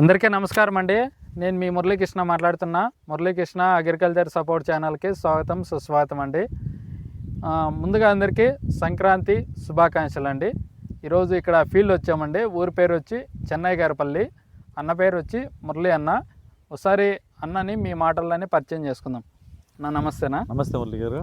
అందరికీ నమస్కారం అండి. నేను మీ మురళీకృష్ణ మాట్లాడుతున్నా. మురళీకృష్ణ అగ్రికల్చర్ సపోర్ట్ ఛానల్కి స్వాగతం సుస్వాగతం అండి. ముందుగా అందరికీ సంక్రాంతి శుభాకాంక్షలు అండి. ఈరోజు ఇక్కడ ఫీల్డ్ వచ్చామండి. ఊరి పేరు వచ్చి చెన్నై గారిపల్లి. అన్న పేరు వచ్చి మురళి అన్న. ఒకసారి అన్నని మీ మాటల్లోనే పరిచయం చేసుకుందాం. నా నమస్తేనా? నమస్తే మురళి గారు.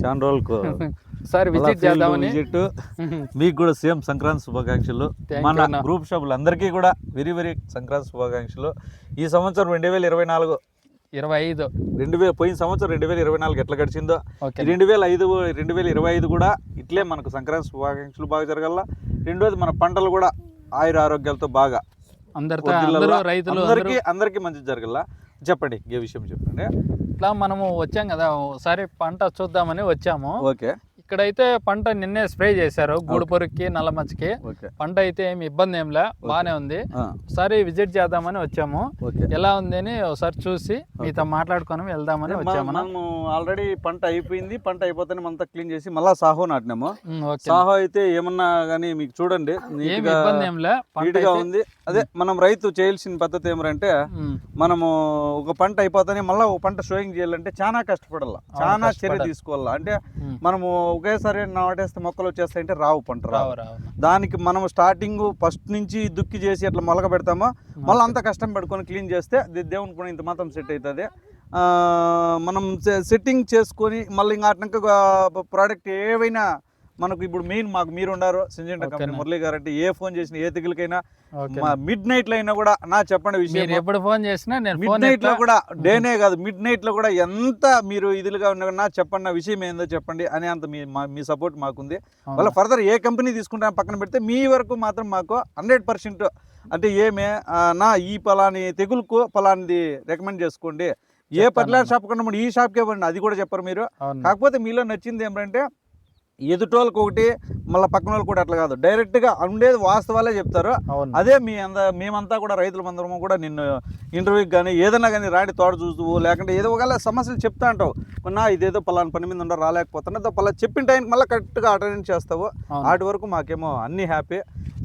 చాలా రోజులకు ఒకసారి విజిట్ చేద్దామని. విజిట్. మీకు కూడా సేమ్ సంక్రాంతి శుభాకాంక్షలు. మన. గ్రూప్ సభ్యులు అందరికీ కూడా వెరీ వెరీ సంక్రాంతి శుభాకాంక్షలు. ఈ సంవత్సరం రెండు వేల ఇరవై నాలుగు. ఇరవై ఐదు. రెండు వేల పోయిన సంవత్సరం రెండు వేల ఇరవై నాలుగు ఎట్లా గడిచిందో రెండు వేల ఐదు రెండు వేల ఇరవై ఐదు కూడా ఇట్లే మనకు సంక్రాంతి శుభాకాంక్షలు బాగా జరగాల. రెండోది మన పంటలు కూడా ఆయుర ఆరోగ్యాలతో బాగా. అందరితో రైతులు అందరికీ అందరికీ మంచి జరగాల. చెప్పండి ఏ విషయం చెప్పండి? ఇట్లా మనము వచ్చాం కదా ఒకసారి పంట చూద్దామని వచ్చాము. ఓకే. ఇక్కడైతే పంట నిన్నే స్ప్రే చేశారు గూడు పొరుక్కి నల్ల మచ్చకి. ఓకే. పంట అయితే ఏమి ఇబ్బంది ఏంలే బాగానే ఉంది. ఆ, ఒకసారి విజిట్ చేద్దామని వచ్చాము. ఎలా ఉంది అని ఒకసారి చూసి మీతో మాట్లాడుకొని వెళ్దామని మన- వచ్చాము మనము ఆల్రెడీ పంట అయిపోయింది పంట అయిపోతేనే మనతో క్లీన్ చేసి మళ్ళా సాహో నాటినాము. సాహో అయితే ఏమన్నా కానీ మీకు చూడండి ఏమి నీట్గా ఉంది. అదే మనం రైతు చేయాల్సిన పద్ధతి ఏమంటే మనము ఒక పంట అయిపోతేనే మళ్ళీ ఒక పంట షోయింగ్ చేయాలంటే చాలా కష్టపడాల. చాలా చర్య. తీసుకోవాలా. అంటే మనము ఒకేసారి నాటేస్తే మొక్కలు వచ్చేస్తాయంటే రావు పంట రావు. దానికి మనం స్టార్టింగ్ ఫస్ట్ నుంచి దుక్కి చేసి అట్లా మొలక పెడతామో మళ్ళీ అంత కష్టం పెట్టుకొని క్లీన్ చేస్తే ది- దేవునికి కూడా ఇంత మాత్రం సెట్ అవుతుంది. మనం సెట్టింగ్ చేసుకొని మళ్ళీ ఇంకా అట్నాక ప్రోడక్ట్ ఏవైనా మనకు ఇప్పుడు మెయిన్ మాకు మీరు ఉన్నారు సింజెంట కంపెనీ. మురళి గారు అంటే ఏ ఫోన్ చేసినా ఏ తెగులకైనా మిడ్ నైట్లో అయినా కూడా నా చెప్పండి విషయం. ఎప్పుడు ఫోన్ చేసినా నేను మిడ్ నైట్లో కూడా డేనే కాదు మిడ్ నైట్లో కూడా ఎంత మీరు ఇదిలుగా ఉన్నా నా చెప్పండి నా విషయం ఏందో చెప్పండి అనే అంత మీ మా- సపోర్ట్ మాకుంది. వాళ్ళ ఫర్దర్ ఏ కంపెనీ తీసుకుంటా పక్కన పెడితే మీ వరకు మాత్రం మాకు హండ్రెడ్ పర్సెంట్ అంటే ఏమే నా ఈ పలాని తెగులుకు పలానిది రికమెండ్ చేసుకోండి. ఏ పర్టికులర్ అన్న. షాప్ కన్నా ఈ షాప్కే ఇవ్వండి అది కూడా చెప్పరు మీరు. కాకపోతే మీలో నచ్చింది ఏమంటే ఎదుటోళ్ళకి ఒకటి మళ్ళీ పక్కన వాళ్ళు కూడా అట్లా కాదు. డైరెక్ట్గా ఉండేది వాస్తవాలే చెప్తారు. అదే మీ అంద మేమంతా కూడా రైతులమందరము కూడా నిన్ను ఇంటర్వ్యూకి కానీ ఏదైనా కానీ రాడి తోట చూస్తూ లేకుంటే ఏదో ఒకవేళ సమస్యలు చెప్తా అంటావు. కొన్నా ఇదేదో పలానా పని మీద ఉండ రాలేకపోతున్నా పలా చెప్పిన టైంకి మళ్ళీ కరెక్ట్గా అటెండ్ చేస్తావు. వాటి వరకు మాకేమో అన్ని హ్యాపీ.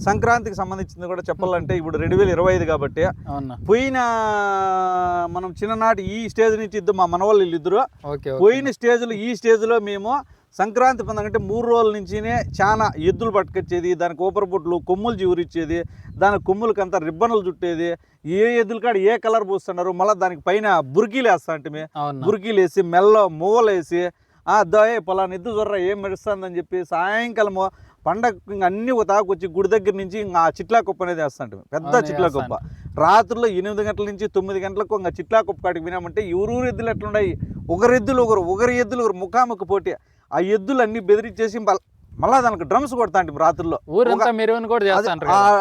సంక్రాంతికి సంబంధించింది కూడా చెప్పాలంటే ఇప్పుడు రెండు వేల ఇరవై ఐదు కాబట్టి పోయిన మనం చిన్ననాటి ఈ స్టేజ్ నుంచి ఇద్దరు మా మనవాళ్ళు వీళ్ళిద్దరు. పోయిన స్టేజ్లో ఈ స్టేజ్లో మేము సంక్రాంతి పండుగ అంటే మూడు రోజుల నుంచినే చాలా ఎద్దులు పట్టుకొచ్చేది దానికి ఊపర బొట్లు కొమ్ములు చిగురిచ్చేది దాని కొమ్ములకంతా రిబ్బన్లు చుట్టేది. ఏ ఎద్దుల కాడ ఏ కలర్ పూస్తున్నారు మళ్ళీ దానికి పైన బుర్కీలు వేస్తా అంటే బుర్కీలు వేసి మెల్ల మువ్వలు వేసి ఆ దోయ్ పలానా ఎద్దు జొర్ర ఏం మెరుస్తుందని చెప్పి సాయంకాలము పండగ ఇంక అన్ని ఒక తాకొచ్చి గుడి దగ్గర నుంచి ఇంకా ఆ చిట్లా కుప్ప అనేది వేస్తాంట పెద్ద చిట్లా. కుప్ప. రాత్రుల్లో ఎనిమిది గంటల నుంచి తొమ్మిది గంటలకు ఇంకా చిట్లా కుప్ప కాడికి వినామంటే ఎవరూరు ఎద్దులు ఎట్లున్నాయి? ఒకరి ఎద్దులు ఒకరు ఒకరి ఎద్దులు ఒకరు ముఖాముఖి పోటీ. ఆ ఎద్దులు అన్ని బెదిరించేసి మళ్ళా- దానికి డ్రమ్స్ కొడతాంటి రాత్రుల్లో ఊరంతా మెరువని కూడా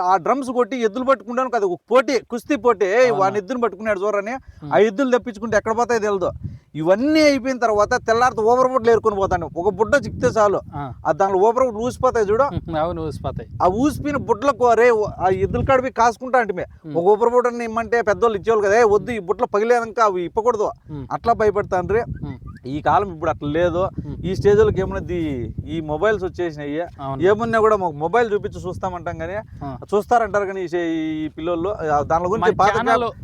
ఆ డ్రమ్స్ కొట్టి ఎద్దులు పట్టుకుంటాను కదా ఒక పోటీ కుస్తీ పోటీ. వాని ఎద్దును పట్టుకున్నాడు చూడని. ఆ ఎద్దులు తెప్పించుకుంటే ఎక్కడ పోతాయి తెలియదు ఇవన్నీ అయిపోయిన తర్వాత తెల్లారితో ఓవర్ బుడ్లు ఏరుకొని పోతాను ఒక బుడ్డ చిక్కితే చాలు. ఆ, దాంట్లో ఓవర్ బుడ్లు ఊసిపోతాయి చూడు. అవును ఊసిపోతాయి. ఆ ఊసిపోయిన బుడ్లకు అరే ఆ ఎద్దుల కాడిపి కాసుకుంటా అంటే. ఒక ఓవర్ బుడ్డని ఇమ్మంటే పెద్దోళ్ళు ఇచ్చేవాళ్ళు కదా "ఏ, వద్దు ఈ బుట్ల పగిలేదాక అవి ఇప్పకూడదు. అట్లా భయపడతాండ్రి. ఉమ్, ఈ కాలం ఇప్పుడు అట్లా లేదు. ఈ స్టేజ్లోకి ఏమన్నది? ఈ మొబైల్స్ వచ్చేసినాయి. ఏమున్నా కూడా మొబైల్ చూపించి చూస్తామంటాం కానీ. చూస్తారంటారు కానీ ఈ ఆ, దాని గురించి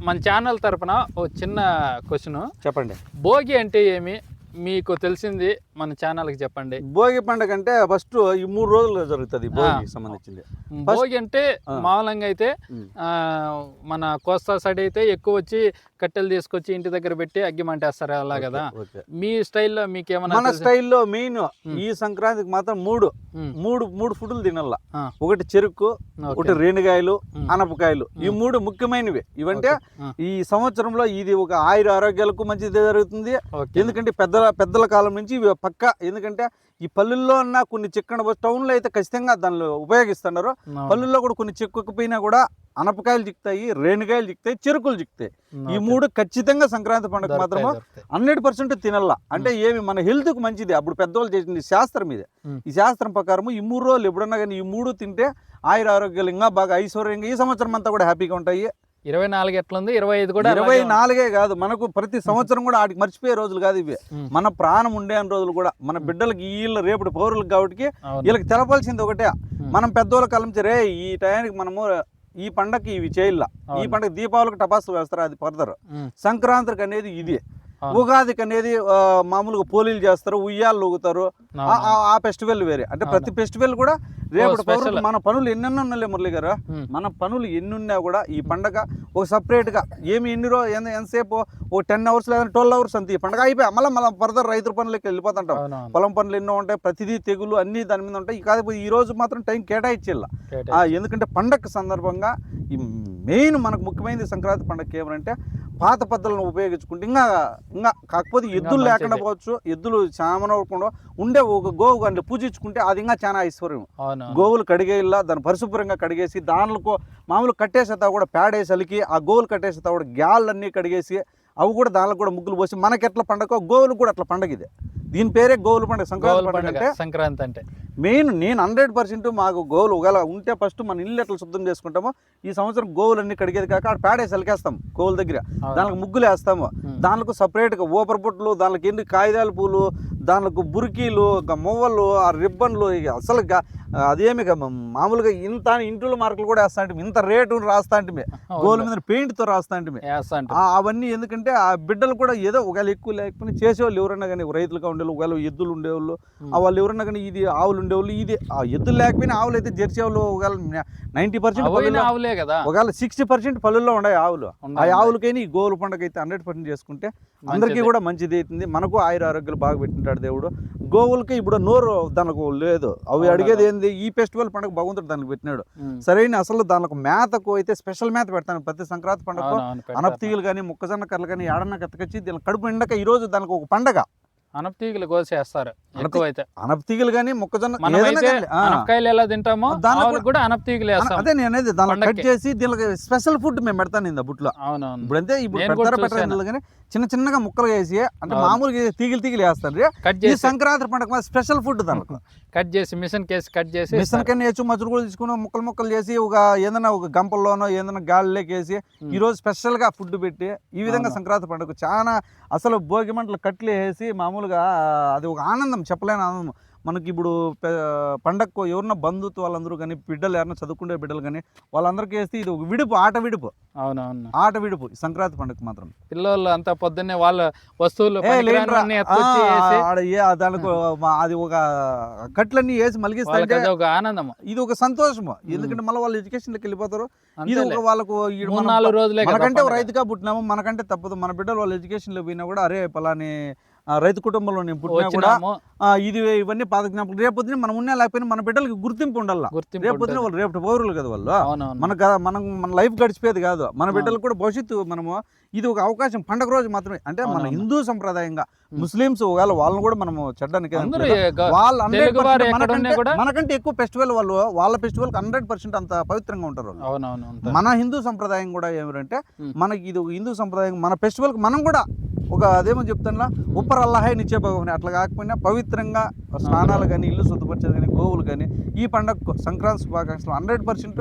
మన ఛానల్ తరపున ఓ చిన్న క్వశ్చన్ చెప్పండి. భోగి అంటే ఏమి? మీకు తెలిసింది మన ఛానల్కి చెప్పండి భోగి పండుగ అంటే ఫస్ట్ ఈ మూడు రోజులు జరుగుతుంది భోగికి సంబంధించింది భోగి అంటే. మామూలంగా అయితే మన కోస్తా సైడ్ అయితే ఎక్కువ వచ్చి కట్టెలు తీసుకొచ్చి ఇంటి దగ్గర పెట్టి అగ్గి మంటేస్తారు అలా కదా. మీ స్టైల్లో మీకు ఏమన్నా మన? స్టైల్లో మెయిన్. ఈ సంక్రాంతికి మాత్రం మూడు మూడు మూడు ఫుడ్లు తినాల ఒకటి చెరుకు. ఒకటి రేణిగాయలు అనపకాయలు ఈ. మూడు ముఖ్యమైనవి ఇవంటే ఈ సంవత్సరంలో ఇది ఒక ఆయుర ఆరోగ్యాలకు మంచిది జరుగుతుంది. ఎందుకంటే పెద్దల పెద్దల కాలం నుంచి ఇవి పక్క ఎందుకంటే ఈ పల్లెల్లో ఉన్న కొన్ని చిక్కన టౌన్లో అయితే ఖచ్చితంగా దానిలో ఉపయోగిస్తున్నారు. పల్లెల్లో కూడా కొన్ని చిక్కకపోయినా కూడా అనపకాయలు చిక్కుతాయి రేణికాయలు చిక్కుతాయి చెరుకులు చిక్కుతాయి ఈ. మూడు ఖచ్చితంగా సంక్రాంతి పండుగ మాత్రము. హండ్రెడ్ పర్సెంట్ తినల్లా అంటే ఏమి మన హెల్త్కి మంచిది అప్పుడు పెద్దవాళ్ళు చేసింది శాస్త్రం ఇది. ఈ శాస్త్రం ప్రకారం ఈ మూడు రోజులు ఎప్పుడన్నా కానీ ఈ మూడు తింటే ఆయుర ఆరోగ్యాలు ఇంకా బాగా ఐశ్వర్యంగా ఈ సంవత్సరం అంతా కూడా హ్యాపీగా ఉంటాయి ఇరవై నాలుగు ఎట్లుంది? ఇరవై ఐదు కూడా ఇరవై నాలుగే కాదు. మనకు ప్రతి సంవత్సరం కూడా ఆడికి మర్చిపోయే రోజులు కాదు ఇవి. మన ప్రాణం ఉండే రోజులు కూడా. మన బిడ్డలకి వీళ్ళ రేపటి పౌరులకు కాబట్టి. వీళ్ళకి తెలపాల్సింది ఒకటే. మనం పెద్దోళ్ళ రే ఈ టయానికి మనము ఈ పండగకి ఇవి చేయల్లా. ఈ. పండగ దీపావళికి టపాసులు వేస్తారు? అది ఫర్దర్ ఉమ్, సంక్రాంతికి అనేది ఇది. ఉగాదికి అనేది మామూలుగా పోలీలు చేస్తారు ఉయ్యాలు ఊగుతారు ఆ- ఫెస్టివల్ వేరే. అంటే ప్రతి ఫెస్టివల్ కూడా రేపటి. పౌరులు మన పనులు ఎన్నెన్నో ఉన్నాలే మురళి గారు? మన పనులు ఎన్ని ఉన్నా కూడా ఈ పండగ ఒక separate గా. ఏమి ఎన్ని రో ఎంత- ఎంతసేపు ఓ టెన్ అవర్స్ లేదా ట్వెల్వ్ అవర్స్ అంతే. ఈ పండగ అయిపోయి? మళ్ళీ మళ్ళీ ఫర్దర్ రైతు పనులకి వెళ్ళిపోతుంటాం. పొలం పనులు ఎన్నో ఉంటాయి ప్రతిదీ తెగులు అన్ని దాని మీద ఉంటాయి. కాకపోతే ఈ రోజు మాత్రం టైం కేటాయించేలా. ఎందుకంటే పండగ సందర్భంగా ఈ మెయిన్ మనకు ముఖ్యమైనది సంక్రాంతి పండగ ఏమంటే పాత పద్ధతులను ఉపయోగించుకుంటే ఇంకా ఇంకా కాకపోతే ఎద్దులు. లేకుండా పోవచ్చు ఎద్దులు చామనకుండా ఉండే ఒక గోవు కానీ పూజించుకుంటే అది ఇంకా చాలా ఐశ్వర్యం. గోవులు కడిగేలా దాన్ని పరిశుభ్రంగా కడిగేసి దానిలో మామూలు కట్టేసేతా కూడా పేడేసి అలికి ఆ గోవులు కట్టేసేతా కూడా గ్యాళ్ళన్నీ కడిగేసి అవి కూడా దానిలో కూడా ముగ్గులు పోసి మనకి ఎట్లా పండగ గోవులు కూడా అట్లా పండగ ఇది దీని పేరే గోవుల పండుగ సంక్రాంతి పండుగ అంటే సంక్రాంతి అంటే. మెయిన్ నేను హండ్రెడ్ పర్సెంట్ మాకు గోవులు ఒకవేళ ఉంటే ఫస్ట్ మన ఇల్లు ఎట్లా శుద్ధం చేసుకుంటామో ఈ సంవత్సరం గోవులు అన్ని కడిగేది కాక ఆడ పేడేసి అలికేస్తాం గోవుల దగ్గర. దానికి ముగ్గులు వేస్తాము. దానికి సపరేట్గా ఊపర పుట్లు దానికి ఎన్ని కాగితాల పూలు దానికి బురికీలు ఇంకా మువ్వలు ఆ రిబ్బన్లు ఇక అసలు అదేమి మామూలుగా ఇంత ఇంట్లో మార్కులు కూడా వేస్తా అంటే ఇంత రేటు రాస్తా అంటే గోవుల మీద పెయింట్తో రాస్తా అంటే అవన్నీ ఎందుకంటే ఆ బిడ్డలు కూడా ఏదో ఒకవేళ ఎక్కువ లేకపోయినా చేసేవాళ్ళు ఎవరైనా కానీ రైతులుగా ఉండేవాళ్ళు ఒకవేళ ఎద్దులు ఉండేవాళ్ళు వాళ్ళు ఎవరైనా కానీ ఇది ఆవులు ఉండేవాళ్ళు ఇది ఆ ఎద్దులు లేకపోయినా ఆవులు అయితే జెర్సీ ఆవులు ఒకవేళ నైంటీ పర్సెంట్ ఆవులే కదా. ఒకవేళ సిక్స్టీ పర్సెంట్ పల్లెల్లో ఉన్నాయి ఆవులు. ఆ. ఆవులకైనా ఈ గోవుల పండుగ అయితే హండ్రెడ్ పర్సెంట్ చేసుకుంటే అందరికీ. కూడా మంచిది అవుతుంది. మనకు ఆయుర ఆరోగ్యాలు బాగా పెట్టింటాడు దేవుడు. గోవులకి ఇప్పుడు నోరు దానికి లేదు. అవి? అడిగేది ఏంది? ఈ ఫెస్టివల్ పండుగ భగవంతుడు దానికి పెట్టినాడు. సరైన అసలు దానికి మేతకు అయితే స్పెషల్ మేత పెడతాను. ప్రతి సంక్రాంతి పండుగ. అనపతీగలు కానీ మొక్కజొన్న కర్రలు కానీ ఏడన్న కత్తకొచ్చి దీని కడుపు ఎండక ఈ రోజు దానికి ఒక పండగ. అనపతీగలు కోసేస్తారు ఎక్కువైతే. అనపతీగలు కానీ మొక్కజొన్న మనం ఏదైనా అయితే కానీ, ఆ. అనపకాయలు ఎలా తింటామో ఆవులకు కూడా అనపతీగలు అన- వేస్తాం. అదే నేను అనేది దానిలో కట్. చేసి దీనికి స్పెషల్ ఫుడ్ మేము పెడతాను ఇంత బుట్లో. అవునవును. ఇప్పుడు అంతే ఇప్పుడు పెడతారా పెట్టరా కానీ చిన్న చిన్నగా ముక్కలు వేసి అంటే. మామూలుగా తీగిలు తీగిలు వేస్తారు కట్ చేసి సంక్రాంతి పండుగ స్పెషల్ ఫుడ్ దానికి కట్ చేసి మిషన్ కేసి కట్ చేసి మిషన్. కన్నా వేసి మచ్చులు కూడా తీసుకుని ముక్కలు ముక్కలు చేసి ఒక ఏదైనా ఒక గంపల్లోనో ఏదైనా గాలిలోకి వేసి ఉమ్. ఈ రోజు స్పెషల్గా ఫుడ్ పెట్టి ఈ విధంగా. సంక్రాంతి పండుగ చాలా అసలు భోగి మంటలు కట్లు వేసి మామూలుగా అది ఒక ఆనందం చెప్పలేని ఆనందం మనకి ఇప్పుడు పె- పండగకు ఎవరన్నా బంధుత్వ వాళ్ళందరూ కానీ బిడ్డలు ఎవరన్నా చదువుకునే బిడ్డలు కానీ వాళ్ళందరికీ వేస్తే ఇది ఒక విడుపు ఆట విడుపు. అవునవును. ఆట విడుపు సంక్రాంతి పండుగ మాత్రం. పిల్లలు అంతా పొద్దున్నే వాళ్ళ వస్తువులు దానికి అది ఒక కట్లన్నీ వేసి మలిగిస్తే ఒక ఆనందం ఇది ఒక సంతోషము. ఎందుకంటే మళ్ళీ వాళ్ళు ఎడ్యుకేషన్లోకి వెళ్ళిపోతారు. ఇది. ఒక వాళ్ళకు నాలుగు రోజులే మనకంటే. రైతుగా పుట్టినాము మనకంటే తప్పదు. మన బిడ్డలు వాళ్ళ ఎడ్యుకేషన్లో పోయినా కూడా అరే పలాని రైతు కుటుంబంలో నేను పుట్టినా కూడా ఇది ఇవన్నీ పాత జ్ఞాపకం రేపు పొద్దున మనం ఉన్నా లేకపోయినా మన బిడ్డలకి గుర్తింపు ఉండాలి గుర్తింపు రేపు పొద్దున ఉంటుంది. వాళ్ళు రేపు పౌరులు కదా వాళ్ళు మన మనం మన లైఫ్ గడిచిపోయేది కాదు మన. బిడ్డలకు కూడా భవిష్యత్తు మనము ఇది ఒక అవకాశం పండగ రోజు మాత్రమే అంటే మన. హిందూ సంప్రదాయంగా ఉం. ముస్లిమ్స్ ఒకవేళ వాళ్ళని కూడా మనము చెడ్డానికి వాళ్ళు 100% తెలుగు వారు ఎక్కడ ఉన్నా మనకంటే- ఎక్కువ ఫెస్టివల్ వాళ్ళు వాళ్ళ ఫెస్టివల్ హండ్రెడ్ పర్సెంట్ అంత పవిత్రంగా ఉంటారు. మన హిందూ సంప్రదాయం కూడా ఏమిటంటే. మనకి ఇది ఒక హిందూ సంప్రదాయం మన ఫెస్టివల్కి మనం కూడా ఒక అదేమో చెప్తానులా ఉప్పర్ అల్లాహే నిచ్చే భగవాన్ అట్లా కాకపోయినా పవిత్రంగా స్నానాలు కానీ ఇల్లు శుద్ధపరిచేది కానీ గోవులు కానీ ఈ పండగ సంక్రాంతి శుభాకాంక్షలు హండ్రెడ్ పర్సెంట్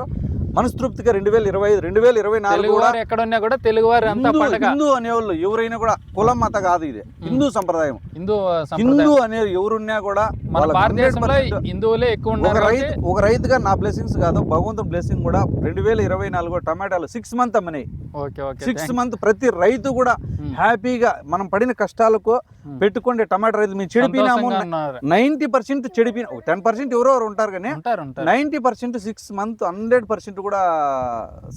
మనస్తృప్తిగా రెండు వేల ఇరవై ఐదు రెండు వేల ఇరవై నాలుగు కూడా వారు ఎక్కడ ఉన్నా కూడా తెలుగు వారు అంతా హిందూ అనేవాళ్ళు ఎవరైనా కూడా కులం మత కాదు ఇది. హిందూ సంప్రదాయం. హిందూ హిందూ అనే ఎవరున్నా కూడా మన వాళ్ళకి భారతదేశంలో 100% హిందువులే ఎక్కువ ఒక ఉన్నారు రైతు ఒక రైతుగా నా బ్లెస్సింగ్స్ కాదు భగవంతుని బ్లెస్సింగ్ కూడా రెండు వేల ఇరవై నాలుగు టమాటాలు సిక్స్ మంత్ అమ్మనాయి. సిక్స్ మంత్ ప్రతి రైతు కూడా. హ్యాపీగా మనం పడిన కష్టాలకు. పెట్టుకుంటే టమాటా రైతు మేము ఉన్నారు. నైన్టీ పర్సెంట్ చెడిపిన టెన్ పర్సెంట్ ఎవరో ఎవరు ఉంటారు కానీ ninety percent six month hundred percent కూడా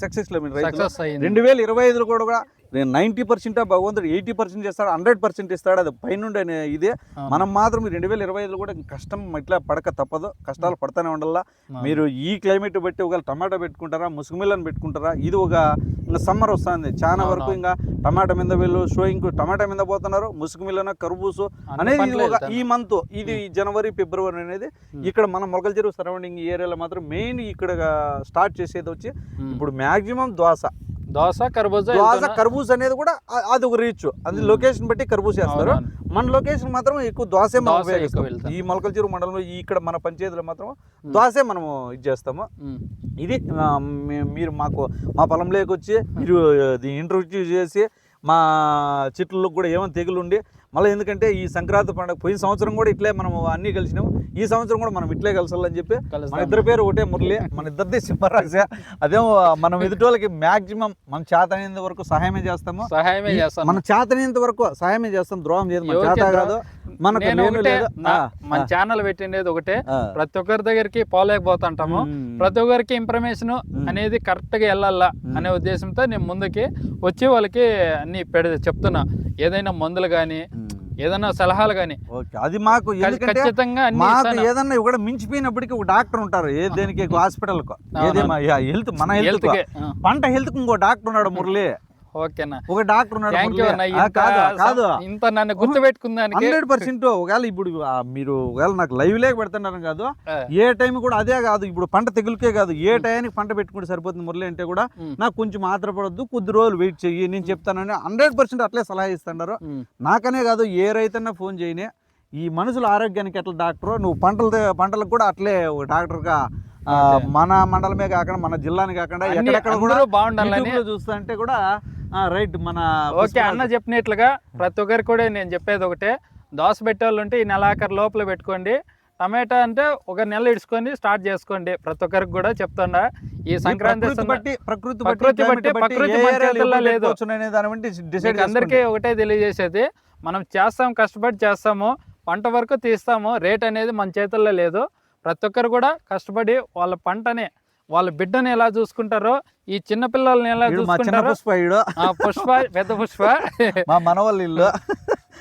సక్సెస్లో రైతు సక్సెస్ అయ్యింది. రెండు వేల ఇరవై ఐదులో కూడా నేను నైంటీ పర్సెంట్ భగవంతుడు ఎయిటీ పర్సెంట్ చేస్తాడు హండ్రెడ్ పర్సెంట్ ఇస్తాడు అది పైనుండి ఇదే. మనం మాత్రం రెండు వేల ఇరవై ఐదులో కూడా కష్టం ఇట్లా పడక తప్పదు కష్టాలు పడతానే ఉండాలా. మీరు ఈ క్లైమేట్ బట్టి ఒకవేళ టమాటా పెట్టుకుంటారా ముసుగుమిల్లని పెట్టుకుంటారా ఇది ఒక ఇంకా సమ్మర్ వస్తుంది చాలా వరకు. ఇంకా టమాటా మీద వీళ్ళు షోయింగ్ టమాటా మీద పోతున్నారు ముసుగుమిల్లన కర్బూసు అనేది ఇది ఒక. ఈ మంత్ ఇది జనవరి ఫిబ్రవరి అనేది. ఇక్కడ మన మొలకల చెరువు సరౌండింగ్ ఏరియాలో మాత్రం మెయిన్ ఇక్కడ స్టార్ట్ చేసేది వచ్చి. ఇప్పుడు మాక్సిమం దోస దోస కర్బూజా దోస వెళ్తున్నా- కర్బూజ్ అనేది కూడా అది ఒక రీచ్ అది. లొకేషన్ బట్టి కర్బూజ్ చేస్తారు. మన లొకేషన్ మాత్రం ఎక్కువ దోసే మనం ఉపయోగిస్తాం. ఈ మొలకల చెరువు మండలంలో ఇక్కడ మన పంచాయతీలో మాత్రం. దోసే మనము ఇది చేస్తాము. ఇది మీరు మాకు మా పొలంలోకి వచ్చి మీరు ఇంటర్వ్యూ చేసి మా చెట్లకు కూడా ఏమైనా తెగులు ఉండి మళ్ళీ ఎందుకంటే ఈ సంక్రాంతి పండుగ పోయిన సంవత్సరం కూడా ఇట్లే మనం అన్నీ కలిసినాము. ఈ సంవత్సరం కూడా మనం ఇట్లే కలిసాలని చెప్పి మన. ఇద్దరి పేరు ఒకటే మురళి మన ఇద్దరిది సింహరాశి. అదేమో మనం ఎదుటోళ్ళకి మాక్సిమం మన చేతనైనంత వరకు సహాయమే చేస్తాము. సహాయమే చేస్తాను మన చేతనైనంత వరకు సహాయమే చేస్తాం ద్రోహం ఎవరికి చేత? కాదు. మనకు నేను మన ఛానల్ పెట్టిండేది ఒకటే. ప్రతి ఒక్కరి దగ్గరికి పోలేకపోతుంటాము. ప్రతి ఒక్కరికి ఇన్ఫర్మేషన్ అనేది కరెక్ట్గా వెళ్ళాలా అనే ఉద్దేశంతో నేను ముందుకి వచ్చి వాళ్ళకి అన్ని పెడ చెప్తున్నా. ఏదైనా మందులు కానీ మ్మ్. ఏదైనా సలహాలు కానీ ఓకే. అది మాకు ఖచ్చితంగా మాకు. ఏదన్నా కూడా మించిపోయినప్పటికీ ఒక డాక్టర్ ఉంటారు. ఏ దేనికి హాస్పిటల్కు ఏది హెల్త్ మన హెల్త్. పంట హెల్త్కు ఇంకో డాక్టర్ ఉన్నాడు మురళి. ఓకేనా ఒక డాక్టర్ ఉన్నాడు కాదు ఇంత నన్ను గుర్తుపెట్టుకుందానికి హండ్రెడ్ పర్సెంట్ ఒకవేళ ఇప్పుడు మీరు ఒకవేళ నాకు లైవ్ లేక పెడుతున్నారు కాదు. ఏ టైం కూడా అదే కాదు ఇప్పుడు పంట తెగులుకే కాదు ఏ టైంకి పంట పెట్టుకుంటే సరిపోతుంది మురళి అంటే కూడా. నాకు కొంచెం ఆధారపడద్దు కొద్ది రోజులు వెయిట్ చెయ్యి నేను చెప్తానని హండ్రెడ్ పర్సెంట్ అట్లే సలహా ఇస్తున్నారు. నాకనే కాదు ఏ రైతన్నా ఫోన్ చేయనే ఈ మనుషుల ఆరోగ్యానికి ఎట్లా డాక్టర్ నువ్వు పంటల పంటలకు కూడా అట్లే డాక్టర్గా. మన మండలమే కాకుండా మన జిల్లాని కాకుండా ఎక్కడెక్కడ కూడా బాగుండాలని యూట్యూబ్లో చూస్తా అంటే కూడా రైట్ మన ఓకే అన్న చెప్పినట్లుగా ప్రతి ఒక్కరికి కూడా నేను చెప్పేది ఒకటే. దోశ పెట్టే వాళ్ళు ఉంటే ఈ నెలాఖరు లోపల పెట్టుకోండి. టమాటా అంటే ఒక నెల ఇడుచుకొని స్టార్ట్ చేసుకోండి. ప్రతి ఒక్కరికి కూడా చెప్తుండా ఈ సంక్రాంతి బట్టి ప్రకృతి ప్రకృతి బట్టి ప్రకృతి లేదు. అందరికీ ఒకటే తెలియజేసేది మనం చేస్తాం కష్టపడి చేస్తాము పంట వరకు తీస్తాము రేట్ అనేది మన చేతుల్లో లేదు. ప్రతి ఒక్కరు కూడా కష్టపడి వాళ్ళ పంటని వాళ్ళ బిడ్డని ఎలా చూసుకుంటారో ఈ చిన్న పిల్లల్ని ఎలా చూసుకుంటారో పుష్ప పుష్ప పెద్ద పుష్ప. మా మనవల్ల ఇల్లు.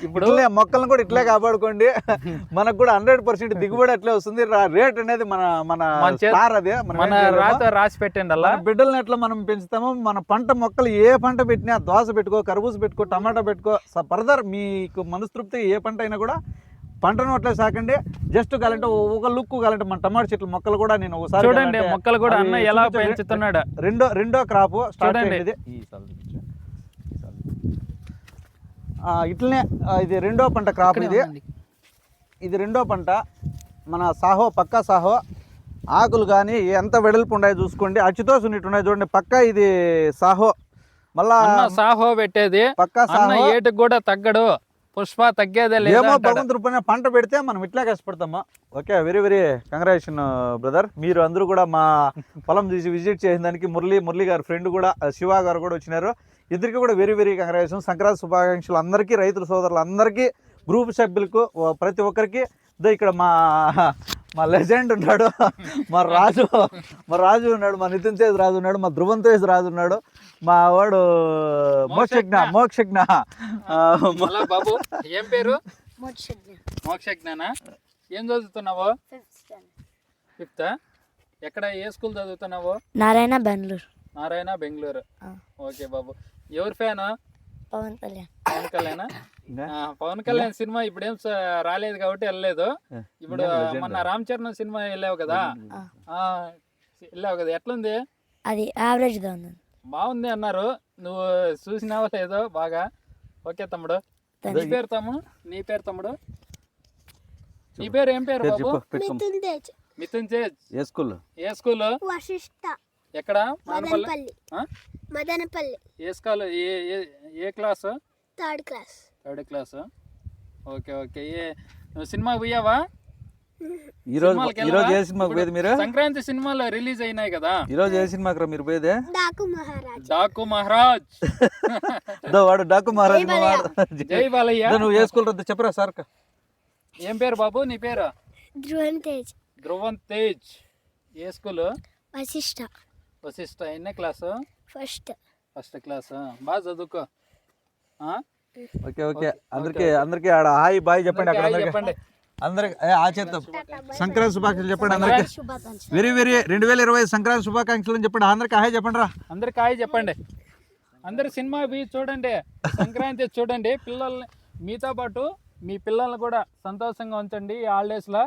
ఇప్పుడు మొక్కలను కూడా ఇట్లే కాపాడుకోండి. మనకు కూడా హండ్రెడ్ పర్సెంట్ దిగుబడి అట్లే వస్తుంది. రేట్ అనేది మన మన అదే. మనం. రాత రాసి పెట్టండి అలా బిడ్డల్ని ఎట్లా మనం పెంచుతామో? మన పంట మొక్కలు ఏ పంట పెట్టినా దోస పెట్టుకో కర్బూజ పెట్టుకో టమాటా పెట్టుకో ఫర్దర్ మీకు మనస్తృప్తి ఏ పంట అయినా కూడా పంటను అట్లే సాకండి. జస్ట్ కాలంటే ఒక లుక్ కాలంటే మన టమాటా చెట్ల మొక్కలు కూడా నేను ఒకసారి చూడండి మొక్కలు కూడా అన్న ఎలా. పెంచుతున్నాడు. రెండో రెండో క్రాప్ స్టార్ట్. ఆ, ఇట్లనే ఇది రెండో పంట క్రాప్ ఇది. ఇది రెండో పంట. మన సాహో పక్కా సాహో. ఆకులు కానీ ఎంత వెడల్పు ఉన్నాయో చూసుకోండి. అచ్చుతో సున్నిట్టు ఉన్నాయి చూడండి. పక్కా ఇది సాహో. మళ్ళా సాహో పెట్టేది. పక్కా సాహో. ఏటుకు కూడా తగ్గడు. పుష్ప తగ్గేదే ఏమో. భగవంతుడి పైన పంట పెడితే మనం ఇట్లా కష్టపడతామా? Okay very very congratulation brother. మీరు అందరూ కూడా మా పొలం తీసి విజిట్ చేసిన దానికి మురళి మురళి గారి ఫ్రెండ్ కూడా శివ గారు కూడా వచ్చినారు. ఇద్దరికి కూడా వెరీ వెరీ కంగ్రాచులేషన్. సంక్రాంతి శుభాకాంక్షలు అందరికీ రైతుల సోదరులు అందరికీ గ్రూప్ సభ్యులకు ప్రతి ఒక్కరికి. ఇదో ఇక్కడ మా మా లెజెండ్ ఉన్నాడు. మా రాజు మా రాజు ఉన్నాడు మా నితిన్ తేజ్ రాజు ఉన్నాడు మా ధ్రువం తేజ్ రాజు ఉన్నాడు. మా వాడు మోక్షజ్ఞ మోక్షజ్ఞ. బాబు ఏం పేరు? మోక్షజ్ఞ. మోక్షజ్ఞానా? ఏం చదువుతున్నావు? ఫిఫ్త్? ఎక్కడ ఏ స్కూల్ చదువుతున్నావు? నారాయణ బెంగళూరు. నారాయణ బెంగళూరు. ఓకే బాబు. ఎవరి ఫ్యాన్? పవన్ కళ్యాణ్. పవన్ కళ్యాణ్? పవన్ కళ్యాణ్ సినిమా ఇప్పుడేం రాలేదు కాబట్టి వెళ్ళలేదు. ఇప్పుడు. మొన్న రామ్ చరణ్ సినిమా వెళ్ళావు కదా? వెళ్ళావు కదా? ఎట్లుంది? అది యావరేజ్గా ఉంది. బాగుంది అన్నారు. నువ్వు చూసినావో లేదో బాగా? ఓకే తమ్ముడు. నీ. పేరు తమ్ముడు నీ పేరు తమ్ముడు? నీ పేరు ఏం పేరు బాబు? మిథున్ తేజ్. మిథున్ తేజ్. ఏ స్కూల్? ఏ స్కూల్? వశిష్ట. ఎక్కడ? మదనపల్లి. ఆ? మదనపల్లి. ఏ స్కూల్ ఏ ఏ- class? Third class. Third class. Okay okay. ఏ నువ్వు సినిమా పోయావా? ఈ రోజు ఈ రోజు ఏ? సినిమాకి పోయేది మీరు? సంక్రాంతి సినిమాలు రిలీజ్ అయినాయి కదా. ఈ రోజు ఏ సినిమాకి రా మీరు పోయేదే? డాకు మహారాజ్. డాకు మహారాజ్. దో వాడు డాకు మహారాజ్. జై బాలయ్య. నువ్వు ఏ స్కూల్ రద్దు చెప్పరా సార్ ఏం పేరు బాబు? నీ పేరు? ధ్రువన్ తేజ్. ధ్రువన్ తేజ్. ఏ స్కూల్? వశిష్ట. వశిష్ట ఎన్నే క్లాసు ఫస్ట్ ఫస్ట్ క్లాస్ బాగా చదువుకో? ఓకే ఓకే అందరికి అందరికి ఆడ హాయ్ బాయ్ చెప్పండి అక్కడ చెప్పండి. అందరికి ఏ, ఆ చేద్దాం. సంక్రాంతి శుభాకాంక్షలు చెప్పండి అందరికి. వెరీ వెరీ రెండు వేల ఇరవై సంక్రాంతి శుభాకాంక్షలు అని చెప్పండి. అందరికి హాయ్ చెప్పండి రా అందరికి హాయ్ చెప్పండి. అందరు సినిమా పోయి చూడండి సంక్రాంతి చూడండి. పిల్లల్ని మీతో పాటు మీ పిల్లల్ని కూడా సంతోషంగా ఉంచండి. ఈ హాలిడేస్లో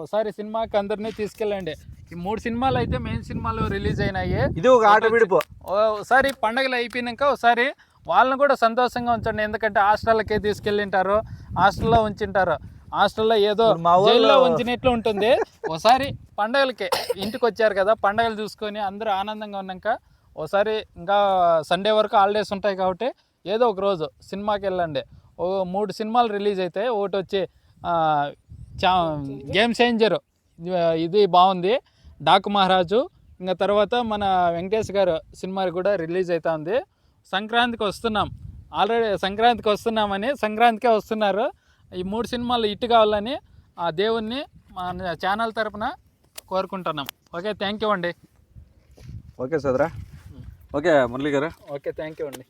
ఒకసారి సినిమాకి అందరినీ తీసుకెళ్ళండి. ఈ మూడు సినిమాలు అయితే మెయిన్ సినిమాలు రిలీజ్ అయినాయి. ఇది ఒక ఆట విడిపో. ఒకసారి పండగలు అయిపోయినాక ఒకసారి వాళ్ళని కూడా సంతోషంగా ఉంచండి. ఎందుకంటే హాస్టల్కి తీసుకెళ్ళింటారు హాస్టల్లో ఉంచింటారు. హాస్టల్లో ఏదో జైల్లో ఉంచినట్లు ఉంటుంది. ఒకసారి పండగలకి ఇంటికి వచ్చారు కదా పండగలు చూసుకొని అందరూ ఆనందంగా ఉన్నాక ఒకసారి ఇంకా సండే వరకు హాలిడేస్ ఉంటాయి కాబట్టి ఏదో ఒక రోజు సినిమాకి వెళ్ళండి. ఓ మూడు సినిమాలు రిలీజ్ అవుతాయి ఒకటి వచ్చి గేమ్ చేంజర్. ఇది బాగుంది. డాకు మహారాజు. ఇంకా తర్వాత మన వెంకటేష్ గారు సినిమా కూడా రిలీజ్ అవుతా ఉంది సంక్రాంతికి వస్తున్నాం. ఆల్రెడీ సంక్రాంతికి వస్తున్నామని సంక్రాంతికే వస్తున్నారు. ఈ మూడు సినిమాలు హిట్ కావాలని ఆ దేవుణ్ణి మన ఛానల్ తరపున కోరుకుంటున్నాం. ఓకే థ్యాంక్ యూ అండి. Okay సదరా. Okay Murali garu. Okay thank you అండి.